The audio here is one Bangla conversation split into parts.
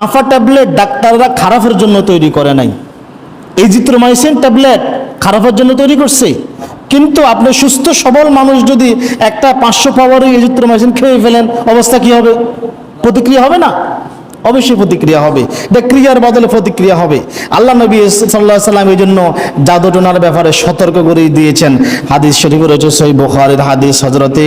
নাফা ট্যাবলেট ডাক্তাররা খারাপের জন্য তৈরি করে নাই। এই এজিথ্রোমাইসিন ট্যাবলেট খারাপের জন্য তৈরি করছে। কিন্তু আপনি সুস্থ, সবল মানুষ যদি একটা পাঁচশো পাওয়ারের এজিথ্রোমাইসিন খেয়ে ফেলেন, অবস্থা কি হবে? প্রতিক্রিয়া হবে না? অবশ্যই প্রতিক্রিয়া হবে। এটা ক্রিয়ার বদলে প্রতিক্রিয়া হবে। আল্লাহ নবী সাল্লাহ সাল্লাম এই জন্য জাদুটোনার ব্যাপারে সতর্ক করে দিয়েছেন। হাদিস শরীফ রয়েছে সই বুখারীর হাদিস হজরতে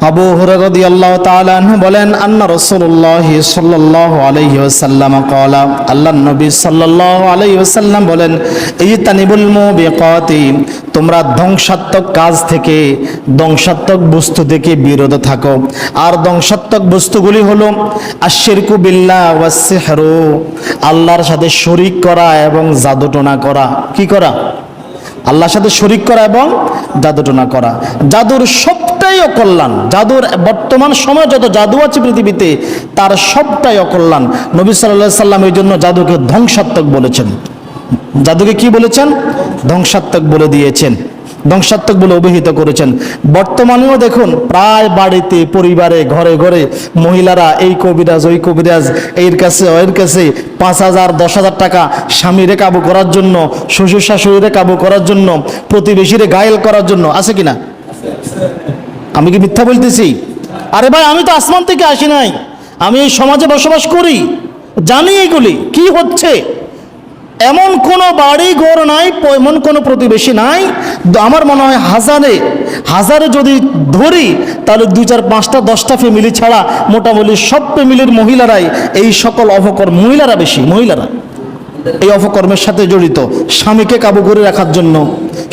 আবু হুরাগদি আল্লাহ তাআলা বলেন, আন্না রাসূলুল্লাহ সাল্লাল্লাহু আলাইহি ওয়াসাল্লাম ক্বালা। আল্লাহ নবী সাল্লাল্লাহু আলাইহি ওয়াসাল্লাম বলেন, ইতানিবুল মুবিকাতি, তোমরা ধ্বংসাত্মক কাজ থেকে ধ্বংসাত্মক বস্তু থেকে বিরত থাকো। আর ধ্বংসাত্মক বস্তুগুলি হলো আশিরকু বিল্লাহ ওয়াস সিহরু আল্লাহর সাথে শরিক করা এবং জাদুটনা করা। কি করা? আল্লাহর সাথে শরিক করা এবং জাদুটনা করা। জাদুর সবটাই অকল্যাণ। জাদুর বর্তমান সময় যত জাদু আছে পৃথিবীতে, তার সবটাই অকল্যাণ। নবী সাল্লাহ সাল্লাম এই জন্য জাদুকে ধ্বংসাত্মক বলেছেন। জাদুকে কি বলেছেন? ধ্বংসাত্মক বলে দিয়েছেন। ধ্বংসাত্মক বলে অভিহিত করেছেন। বর্তমানেও দেখুন, প্রায় বাড়িতে, পরিবারে, ঘরে ঘরে মহিলারা এই কবিরাজ, ওই কবিরাজ, এর কাছে, ওর কাছে পাঁচ হাজার, দশ হাজার টাকা স্বামীরে কাবু করার জন্য, শ্বশুর শাশুড়িরে কাবু করার জন্য, প্রতিবেশীরে গায়েল করার জন্য আছে কিনা? আমি কি মিথ্যা বলতেছি? আরে ভাই, আমি তো আসমান থেকে আসি নাই। আমি এই সমাজে বসবাস করি। জানি এগুলি। কি হচ্ছে? এমন কোনো বাড়ি, ঘর নাই, এমন কোনো প্রতিবেশী নাই। আমার মনে হয় হাজারে হাজারে যদি ধরি, তাহলে দুই চার পাঁচটা, দশটা ফ্যামিলি ছাড়া মোটামুটি সব ফ্যামিলির মহিলারাই এই সকল অপকর মহিলারা বেশি, মহিলারা। এই অপকর্মের সাথে জড়িত। স্বামীকে কাবু করে রাখার জন্য,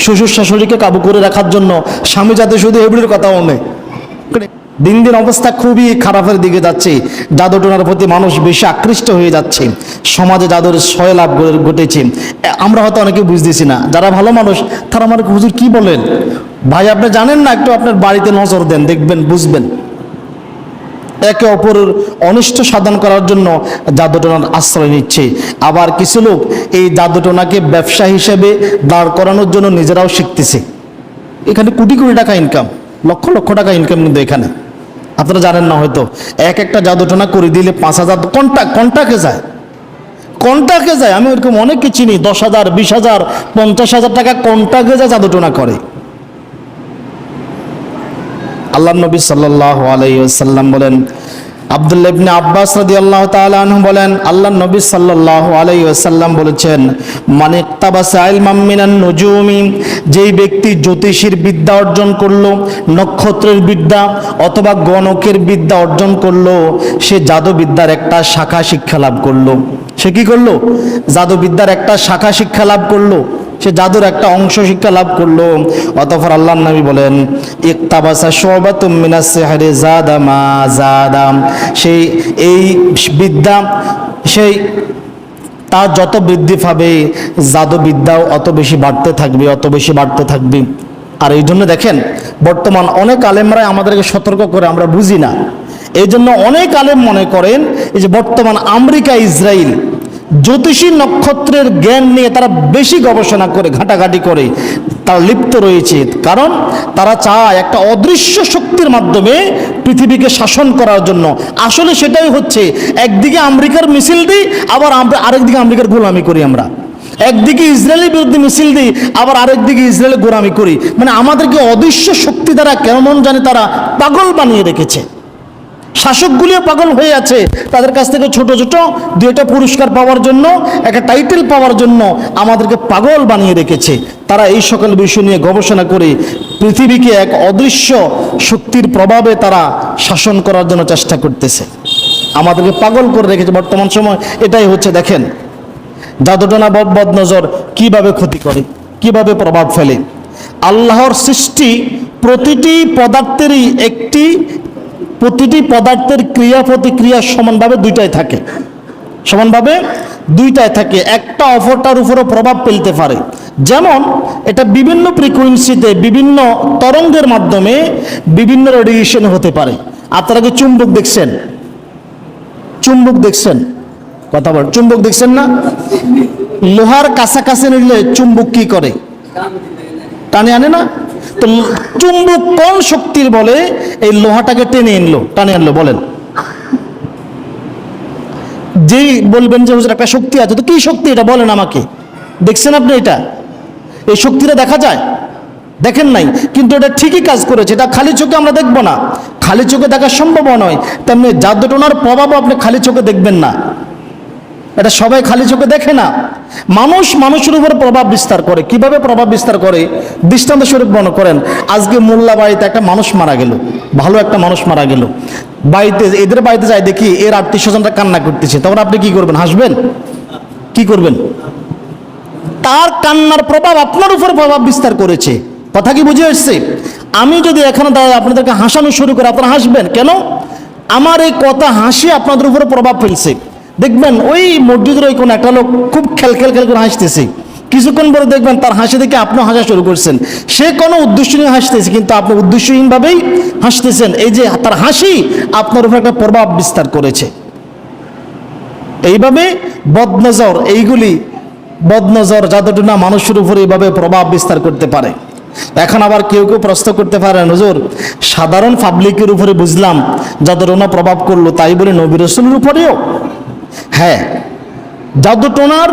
শ্বশুর শাশুড়িকে কাবু করে রাখার জন্য স্বামী যাতে শুধু এগুলির কথাও নেই দিন দিন অবস্থা খুবই খারাপের দিকে যাচ্ছে। জাদুটোনার প্রতি মানুষ বেশি আকৃষ্ট হয়ে যাচ্ছে। সমাজে জাদুর লাভ ঘটেছে। আমরা হয়তো অনেকে বুঝতেছি না। যারা ভালো মানুষ, তারা আমার হুজুর কি বলেন? ভাই, আপনি জানেন না? একটু আপনার বাড়িতে নজর দেন, দেখবেন, বুঝবেন। একে অপরের অনিষ্ট সাধন করার জন্য জাদুটোনার আশ্রয় নিচ্ছে। আবার কিছু লোক এই জাদুটোনাকে ব্যবসা হিসেবে দাঁড় করানোর জন্য নিজেরাও শিখতেছে। এখানে কোটি কোটি টাকা ইনকাম লক্ষ লক্ষ টাকা ইনকাম কিন্তু এখানে। আপনারা জানেন না হয়তো, এক একটা জাদুটোনা করে দিলে পাঁচ হাজার কন্টাক্ট কন্টাক্টে যায়। কন্টাক্টে যায়, আমি ওরকম অনেককে চিনি, দশ হাজার, বিশ হাজার, পঞ্চাশ হাজার টাকা কন্টাক্টে যায় জাদুটোনা করে। আল্লাহ নবী সাল্লাহ আলাইসাল্লাম বলেন, আব্দুল্লাহ ইবনে আব্বাস রাদিয়াল্লাহু তাআলা আনহু বলেন, আল্লাহ নবী সাল্লাল্লাহু আলাইহি ওয়াসাল্লাম বলেছেন মানে নুজুমি যেই ব্যক্তি জ্যোতিষীর বিদ্যা অর্জন করল, নক্ষত্রের বিদ্যা অথবা গণকের বিদ্যা অর্জন করল, সে জাদুবিদ্যার একটা শাখা শিক্ষা লাভ করল। সে কি করল? জাদুবিদ্যার একটা শাখা শিক্ষা লাভ করল। সে জাদুর একটা অংশ শিক্ষা লাভ করল। অতঃপর আল্লাহ নবী বলেন মা সেই, এই বিদ্যা, সেই তার যত বৃদ্ধি পাবে, জাদু বিদ্যাও অত বেশি বাড়তে থাকবে, অত বেশি বাড়তে থাকবে। আর এই জন্য দেখেন, বর্তমান অনেক আলেমরাই আমাদেরকে সতর্ক করে, আমরা বুঝি না। এই জন্য অনেক আলেম মনে করেন, এই যে বর্তমান আমেরিকা ইসরায়েল জ্যোতিষী নক্ষত্রের জ্ঞান নিয়ে তারা বেশি গবেষণা করে, ঘাটাঘাটি করে। তারা লিপ্ত রয়েছে। কারণ তারা চায় একটা অদৃশ্য শক্তির মাধ্যমে পৃথিবীকে শাসন করার জন্য। আসলে সেটাই হচ্ছে, একদিকে আমেরিকার মিছিল দিই, আবার আমরা আরেকদিকে আমেরিকার গোলামি করি আমরা। একদিকে ইসরায়েলের বিরুদ্ধে মিছিল দিই, আবার আরেকদিকে ইসরায়েলের গোলামি করি। মানে আমাদেরকে অদৃশ্য শক্তি দ্বারা কেমন জানে তারা পাগল বানিয়ে রেখেছে। শাসকগুলিও পাগল হয়ে আছে। তাদের কাছ থেকে ছোট ছোট দুইটা পুরস্কার পাওয়ার জন্য, একটা টাইটেল পাওয়ার জন্য আমাদেরকে পাগল বানিয়ে রেখেছে। তারা এই সকল বিষয় নিয়ে গবেষণা করে পৃথিবীকে এক অদৃশ্য শক্তির প্রভাবে তারা শাসন করার জন্য চেষ্টা করতেছে। আমাদেরকে পাগল করে রেখেছে বর্তমান সময়। এটাই হচ্ছে দেখেন জাদুটনা বদ নজর কীভাবে ক্ষতি করে, কীভাবে প্রভাব ফেলে? আল্লাহর সৃষ্টি প্রতিটি পদার্থেরই একটি প্রতিটি পদার্থের ক্রিয়া প্রতিক্রিয়া সমানভাবে দুইটাই থাকে। সমানভাবে দুইটাই থাকে। একটা অপরটার উপরও প্রভাব ফেলতে পারে। যেমন, এটা বিভিন্ন ফ্রিকুয়েন্সিতে বিভিন্ন তরঙ্গের মাধ্যমে বিভিন্ন রেডিয়েশন হতে পারে। আপনারা কি চুম্বক দেখছেন? চুম্বক দেখছেন? কথা বল, চুম্বক দেখছেন না? লোহার কাছাকাছি নিলে চুম্বক কি করে? টানে আনে না? তো চুম্বক কোন শক্তির বলে? এই লোহাটাকে টেনে আনলো, টানে আনলো, বলেন। যেই বলবেন যে, হুজুর, একটা শক্তি আছে। তো কি শক্তি এটা? বলেন আমাকে। দেখছেন আপনি এটা? এই শক্তিটা দেখা যায়? দেখেন নাই? কিন্তু এটা ঠিকই কাজ করেছে। এটা খালি চোখে আমরা দেখব না। খালি চোখে দেখা সম্ভব নয়। তেমনি জাদুটোনার প্রভাবও আপনি খালি চোখে দেখবেন না। এটা সবাই খালি চোখে দেখে না। মানুষ মানুষের উপর প্রভাব বিস্তার করে। কীভাবে প্রভাব বিস্তার করে? দৃষ্টান্ত স্বরূপ মনে করেন, আজকে মোল্লা বাড়িতে একটা মানুষ মারা গেল। ভালো একটা মানুষ মারা গেল। বাড়িতে, এদের বাড়িতে যাই দেখি, এর আত্মীয় স্বজনরা কান্না করতেছে। তখন আপনি কি করবেন? হাসবেন? কি করবেন? তার কান্নার প্রভাব আপনার উপর প্রভাব বিস্তার করেছে। কথা কি বুঝে এসছে? আমি যদি এখানে দাঁড়ায় আপনাদেরকে হাসানো শুরু করে, আপনারা হাসবেন? কেন? আমার এই কথা হাসি আপনাদের উপরে প্রভাব ফেলছে। দেখবেন ওই মসজিদের ওই কোন একটা লোক খুব খেল খেল খেল করে হাসতেছে। কিছুক্ষণ পরে দেখবেন তার হাসি দেখে আপনিও হাসা শুরু করছেন। সে কোনো উদ্দেশ্য নিয়ে হাসতেছে, কিন্তু আপনি উদ্দেশ্যহীনভাবেই হাসতেছেন। এই যে তার হাসি আপনার উপর একটা প্রভাব বিস্তার করেছে। এইভাবে বদনজর, এইগুলি বদনজর যাদের না মানুষের উপর এইভাবে প্রভাব বিস্তার করতে পারে। এখন আবার কেউ কেউ প্রশ্ন করতে পারে নজর সাধারণ পাবলিকের উপরে বুঝলাম জাদুটনা প্রভাব করল, তাই বলে নবী রসুলের উপরেও? হ্যাঁ জাদুটনার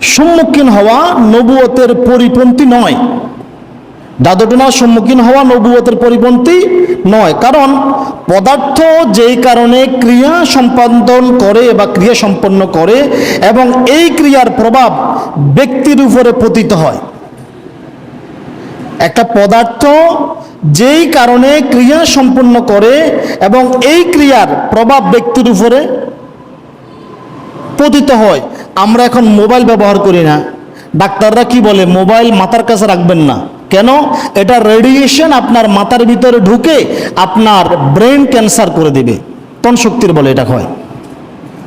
সম্মুখীন হওয়া নবুয়তের পরিপন্থী নয়। জাদুটনার সম্মুখীন হওয়া নবুয়তের পরিপন্থী নয়। কারণ পদার্থ যেই কারণে ক্রিয়া সম্পাদন করে বা ক্রিয়া সম্পন্ন করে এবং এই ক্রিয়ার প্রভাব ব্যক্তির উপরে পতিত হয়। একটা পদার্থ যেই কারণে ক্রিয়া সম্পন্ন করে এবং এই ক্রিয়ার প্রভাব ব্যক্তির উপরে পতিত হয়। আমরা এখন মোবাইল ব্যবহার করি না। ডাক্তাররা কি বলে? মোবাইল মাথার কাছে রাখবেন না। কেন? এটা রেডিয়েশন আপনার মাথার ভিতরে ঢুকে আপনার ব্রেন ক্যান্সার করে দিবে। কোন শক্তির বলে এটা হয়?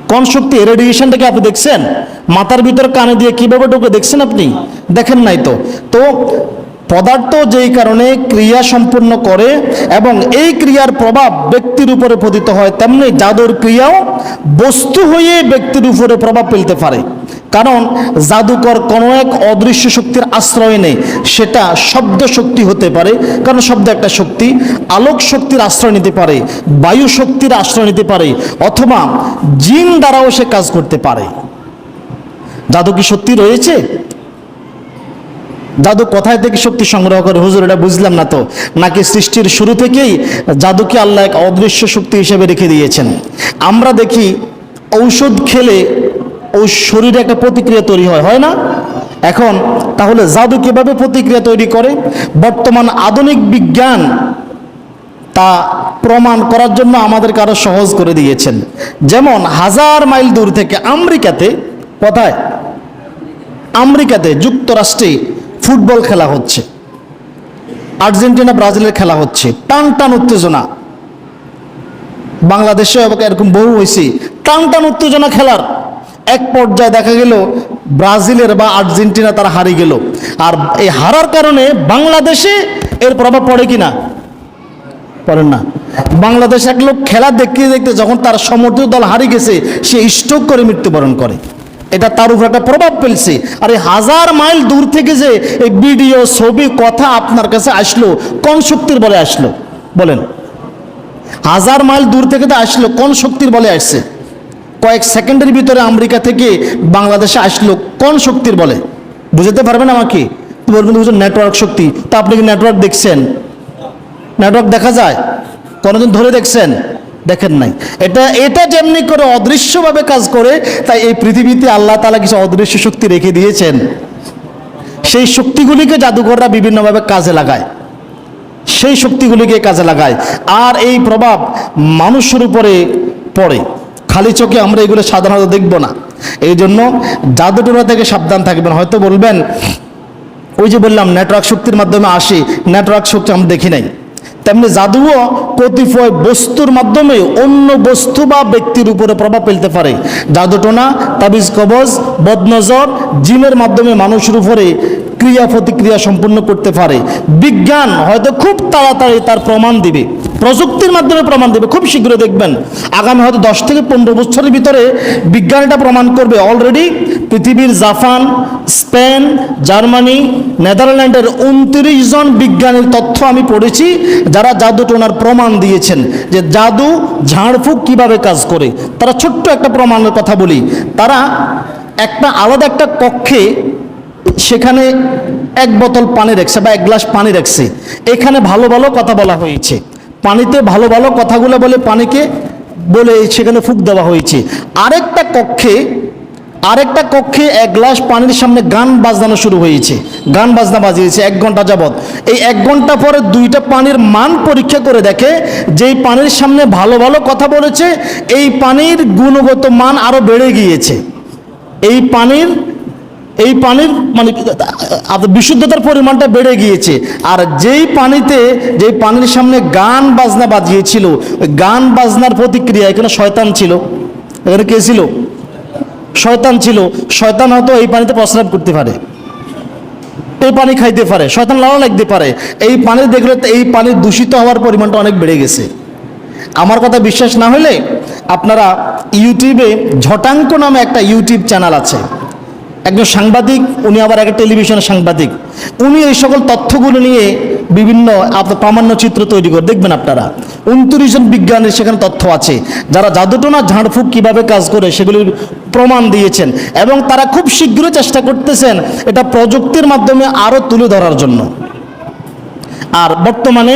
কোন শক্তি? রেডিয়েশনটাকে আপনি দেখছেন? মাথার ভিতর কানে দিয়ে কীভাবে ঢুকে? দেখছেন আপনি? দেখেন নাই তো। তো পদার্থ যেই কারণে ক্রিয়া সম্পূর্ণ করে এবং এই ক্রিয়ার প্রভাব ব্যক্তির উপরে পতিত হয়, তেমনি জাদুর ক্রিয়াও বস্তু হয়ে ব্যক্তির উপরে প্রভাব ফেলতে পারে। কারণ জাদুকর কোনো এক অদৃশ্য শক্তির আশ্রয় নেই, সেটা শব্দ শক্তি হতে পারে। কারণ শব্দ একটা শক্তি আলোক শক্তির আশ্রয় নিতে পারে, বায়ু শক্তির আশ্রয় নিতে পারে, অথবা জিন দ্বারাও সে কাজ করতে পারে। জাদু কি সত্যি রয়েছে? জাদু কোথায় থেকে শক্তি সংগ্রহ করে? হুজুর, এটা বুঝলাম না তো। নাকি সৃষ্টির শুরু থেকেই জাদুকে আল্লাহ এক অদৃশ্য শক্তি হিসেবে রেখে দিয়েছেন? আমরা দেখি ঔষধ খেলে ওই শরীরে একটা প্রতিক্রিয়া তৈরি হয় হয় না? এখন তাহলে জাদু কীভাবে প্রতিক্রিয়া তৈরি করে? বর্তমান আধুনিক বিজ্ঞান তা প্রমাণ করার জন্য আমাদেরকে আরও সহজ করে দিয়েছেন। যেমন হাজার মাইল দূর থেকে আমেরিকাতে কোথায়? আমেরিকাতে যুক্তরাষ্ট্রে ফুটবল খেলা হচ্ছে। আর্জেন্টিনা, ব্রাজিলের খেলা হচ্ছে। টান টান উত্তেজনা। বাংলাদেশে এরকম বহু হয়েছে। টান টান উত্তেজনা খেলার। এক পর্যায়ে দেখা গেল, ব্রাজিলের বা আর্জেন্টিনা তারা হারিয়ে গেল। আর এই হারার কারণে বাংলাদেশে এর প্রভাব পড়ে কিনা? পড়েন না। বাংলাদেশ এক লোক খেলা দেখতে দেখতে যখন তার সমর্থিত দল হারিয়ে গেছে, সে স্ট্রোক করে মৃত্যুবরণ করে। এটা তার উপর একটা প্রভাব ফেলছে। আর এই হাজার মাইল দূর থেকে যে এই ভিডিও, ছবি, কথা আপনার কাছে আসলো, কোন শক্তির বলে আসলো? বলেন। হাজার মাইল দূর থেকে তো আসলো, কোন শক্তির বলে আসছে? কয়েক সেকেন্ডের ভিতরে আমেরিকা থেকে বাংলাদেশে আসলো, কোন শক্তির বলে? বুঝতে পারবেন আমাকে? বলবেন, হুজুর নেটওয়ার্ক শক্তি। তা আপনি কি নেটওয়ার্ক দেখছেন? নেটওয়ার্ক দেখা যায়? কোনোদিন ধরে দেখছেন? দেখেন নাই। এটা এটা যেমনি করে অদৃশ্যভাবে কাজ করে, তাই এই পৃথিবীতে আল্লাহ তালা কিছু অদৃশ্য শক্তি রেখে দিয়েছেন। সেই শক্তিগুলিকে জাদুঘররা বিভিন্নভাবে কাজে লাগায়। সেই শক্তিগুলিকে কাজে লাগায়। আর এই প্রভাব মানুষের উপরে পড়ে। খালি চোখে আমরা এগুলো সাধারণত দেখব না। এই জন্য জাদুটোনা থেকে সাবধান থাকবেন। হয়তো বলবেন, ওই যে বললাম নেটওয়ার্ক শক্তির মাধ্যমে আসি। নেটওয়ার্ক শক্তি আমরা দেখি নাই। তেমনি জাদুও কতিপয় বস্তুর মাধ্যমে অন্য বস্তু বা ব্যক্তির উপরে প্রভাব ফেলতে পারে। জাদুটোনা তাবিজ কবজ, বদনজর জিমের মাধ্যমে মানুষের উপরে ক্রিয়া প্রতিক্রিয়া সম্পন্ন করতে পারে। বিজ্ঞান হয়তো খুব তাড়াতাড়ি তার প্রমাণ দিবে। প্রযুক্তির মাধ্যমে প্রমাণ দেবে। খুব শীঘ্রই দেখবেন। আগামী হয়তো দশ থেকে পনেরো বছরের ভিতরে বিজ্ঞান এটা প্রমাণ করবে। অলরেডি পৃথিবীর জাপান, স্পেন, জার্মানি, নেদারল্যান্ডের উনত্রিশ জন বিজ্ঞানীর তথ্য আমি পড়েছি, যারা জাদু টোনার প্রমাণ দিয়েছেন যে জাদু ঝাড়ফুঁক কীভাবে কাজ করে। তারা ছোট্ট একটা প্রমাণের কথা বলি। তারা একটা আলাদা একটা কক্ষে সেখানে এক বোতল পানি রাখছে বা এক গ্লাস পানি রাখছে। এখানে ভালো ভালো কথা বলা হয়েছে। পানিতে ভালো ভালো কথাগুলো বলে পানিকে বলে সেখানে ফুক দেওয়া হয়েছে। আরেকটা কক্ষে আরেকটা কক্ষে এক গ্লাস পানির সামনে গান বাজানো শুরু হয়েছে। গান বাজনা বাজিয়েছে এক ঘণ্টা যাবৎ। এই এক ঘণ্টা পরে দুইটা পানির মান পরীক্ষা করে দেখে, যেই পানির সামনে ভালো ভালো কথা বলেছে, এই পানির গুণগত মান আরও বেড়ে গিয়েছে। এই পানির এই পানির মানে বিশুদ্ধতার পরিমাণটা বেড়ে গিয়েছে। আর যেই পানিতে, যেই পানির সামনে গান বাজনা বাজিয়েছিল গান বাজনার প্রতিক্রিয়া এখানে শয়তান ছিল। এখানে কে ছিল? শয়তান ছিল। শয়তান হয়তো এই পানিতে প্রস্রাব করতে পারে। এই পানি খাইতে পারে। শয়তান লালা লাগতে পারে। এই পানি দেখলে তো এই পানির দূষিত হওয়ার পরিমাণটা অনেক বেড়ে গেছে। আমার কথা বিশ্বাস না হলে আপনারা ইউটিউবে ঝটাঙ্ক নামে একটা ইউটিউব চ্যানেল আছে। একজন সাংবাদিক, উনি আবার একটা টেলিভিশনের সাংবাদিক। উনি এই সকল তথ্যগুলো নিয়ে বিভিন্ন প্রামাণ্য চিত্র তৈরি করে, দেখবেন আপনারা। উনত্রিশ জন বিজ্ঞানীর সেখানে তথ্য আছে। যারা জাদুটোনা ঝাড়ফুঁক কীভাবে কাজ করে সেগুলির প্রমাণ দিয়েছেন এবং তারা খুব শীঘ্রই চেষ্টা করতেছেন এটা প্রযুক্তির মাধ্যমে আরও তুলে ধরার জন্য। আর বর্তমানে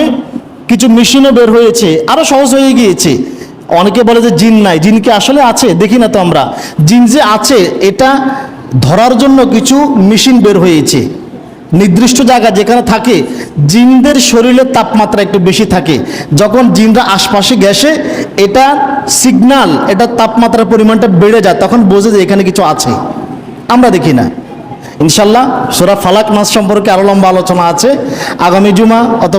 কিছু মেশিনও বের হয়েছে আরও সহজ হয়ে গিয়েছে। অনেকে বলে যে জিন নাই, জিন কি আসলে আছে? দেখি না তো আমরা। জিন যে আছে, এটা ধরার জন্য কিছু মেশিন বের হয়েছে। নির্দিষ্ট জায়গা যেখানে থাকে, জিনদের শরীরের তাপমাত্রা একটু বেশি থাকে। যখন জিনরা আশপাশে গেছে, এটা সিগনাল এটা তাপমাত্রার পরিমাণটা বেড়ে যায়, তখন বোঝে যে এখানে কিছু আছে। আমরা দেখি না। ইনশাল্লাহ, সুরা ফালাক নাচ সম্পর্কে আরও লম্বা আলোচনা আছে। আগামী জুমা অথবা